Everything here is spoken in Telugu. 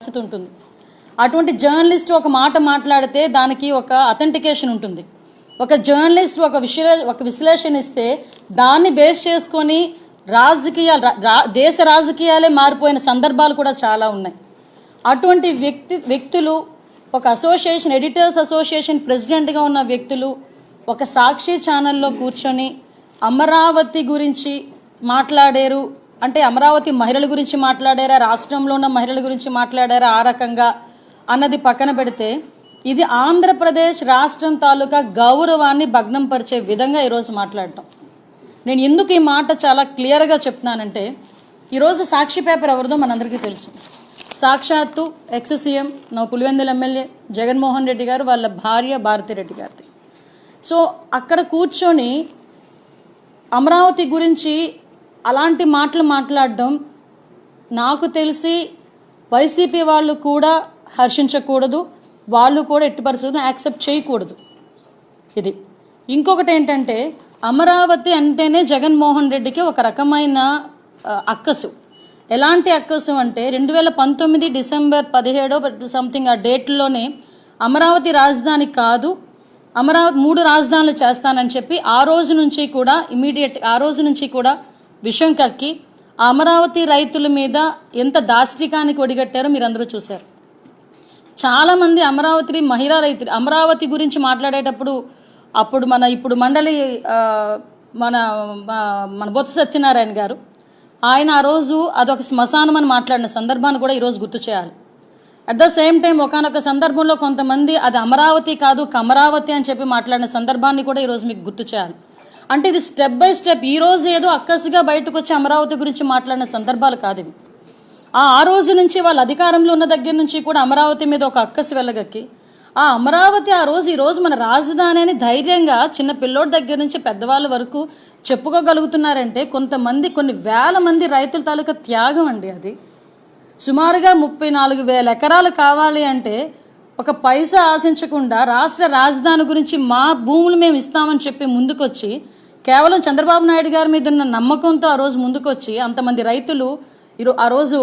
పరిస్థితి ఉంటుంది. అటువంటి జర్నలిస్ట్ ఒక మాట మాట్లాడితే దానికి ఒక అథెంటికేషన్ ఉంటుంది. ఒక జర్నలిస్ట్ ఒక విశ్లే ఒక విశ్లేషణ ఇస్తే దాన్ని బేస్ చేసుకొని రాజకీయాలు దేశ రాజకీయాలే మారిపోయిన సందర్భాలు కూడా చాలా ఉన్నాయి. అటువంటి వ్యక్తి వ్యక్తులు ఒక అసోసియేషన్ ఎడిటర్స్ అసోసియేషన్ ప్రెసిడెంట్గా ఉన్న వ్యక్తులు ఒక సాక్షి ఛానల్లో కూర్చొని అమరావతి గురించి మాట్లాడారు. అంటే అమరావతి మహిళల గురించి మాట్లాడారా? రాష్ట్రంలో ఉన్న మహిళల గురించి మాట్లాడారా ఆ రకంగా అన్నది పక్కన పెడితే ఇది ఆంధ్రప్రదేశ్ రాష్ట్రం తాలూకా గౌరవాన్ని భగ్నం పరిచే విధంగా ఈరోజు మాట్లాడటం. నేను ఎందుకు ఈ మాట చాలా క్లియర్గా చెప్తున్నానంటే ఈరోజు సాక్షి పేపర్ ఎవరిదో మనందరికీ తెలుసు. సాక్షాత్తు ఎక్స్ సీఎం నా పులివెందుల ఎమ్మెల్యే జగన్మోహన్ రెడ్డి గారు వాళ్ళ భార్య భారతిరెడ్డి గారిది. సో అక్కడ కూర్చొని అమరావతి గురించి అలాంటి మాటలు మాట్లాడడం నాకు తెలిసి వైసీపీ వాళ్ళు కూడా హర్షించకూడదు వాళ్ళు కూడా ఎట్టి పరిస్థితులను యాక్సెప్ట్ చేయకూడదు. ఇది. ఇంకొకటి ఏంటంటే అమరావతి అంటేనే జగన్మోహన్ రెడ్డికి ఒక రకమైన అక్కసు. ఎలాంటి అక్కసు అంటే రెండు వేల పంతొమ్మిది డిసెంబర్ పదిహేడో సంథింగ్ ఆ డేట్లోనే అమరావతి రాజధాని కాదు అమరావతి మూడు రాజధానులు చేస్తానని చెప్పి ఆ రోజు నుంచి కూడా ఇమీడియట్ ఆ రోజు నుంచి కూడా విషం కక్కి అమరావతి రైతుల మీద ఎంత దాష్టికానికి ఒడిగట్టారో మీరందరూ చూశారు. చాలామంది అమరావతి మహిళా రైతులు అమరావతి గురించి మాట్లాడేటప్పుడు అప్పుడు మన ఇప్పుడు మండలి మన మన బొత్స సత్యనారాయణ గారు ఆయన ఆ రోజు అదొక శ్మశానం అని మాట్లాడిన సందర్భాన్ని కూడా ఈరోజు గుర్తు చేయాలి. అట్ ద సేమ్ టైం ఒకనొక సందర్భంలో కొంతమంది అది అమరావతి కాదు కమరావతి అని చెప్పి మాట్లాడిన సందర్భాన్ని కూడా ఈరోజు మీకు గుర్తు చేయాలి. అంటే ఇది స్టెప్ బై స్టెప్ ఈ రోజు ఏదో అక్కసిగా బయటకు వచ్చి అమరావతి గురించి మాట్లాడిన సందర్భాలు కాదు ఇవి. ఆ ఆ రోజు నుంచి వాళ్ళు అధికారంలో ఉన్న దగ్గర నుంచి కూడా అమరావతి మీద ఒక అక్కసి వెళ్ళగక్కి ఆ అమరావతి ఆ రోజు ఈరోజు మన రాజధాని అని ధైర్యంగా చిన్న పిల్లోడి దగ్గర నుంచి పెద్దవాళ్ళ వరకు చెప్పుకోగలుగుతున్నారంటే కొంతమంది కొన్ని వేల మంది రైతుల తాలూకా త్యాగం అండి అది. సుమారుగా ముప్పై నాలుగు వేల ఎకరాలు కావాలి అంటే ఒక పైసా ఆశించకుండా రాష్ట్ర రాజధాని గురించి మా భూములు మేము ఇస్తామని చెప్పి ముందుకొచ్చి కేవలం చంద్రబాబు నాయుడు గారి మీద ఉన్న నమ్మకంతో ఆ రోజు ముందుకొచ్చి అంతమంది రైతులు ఈరో ఆ రోజు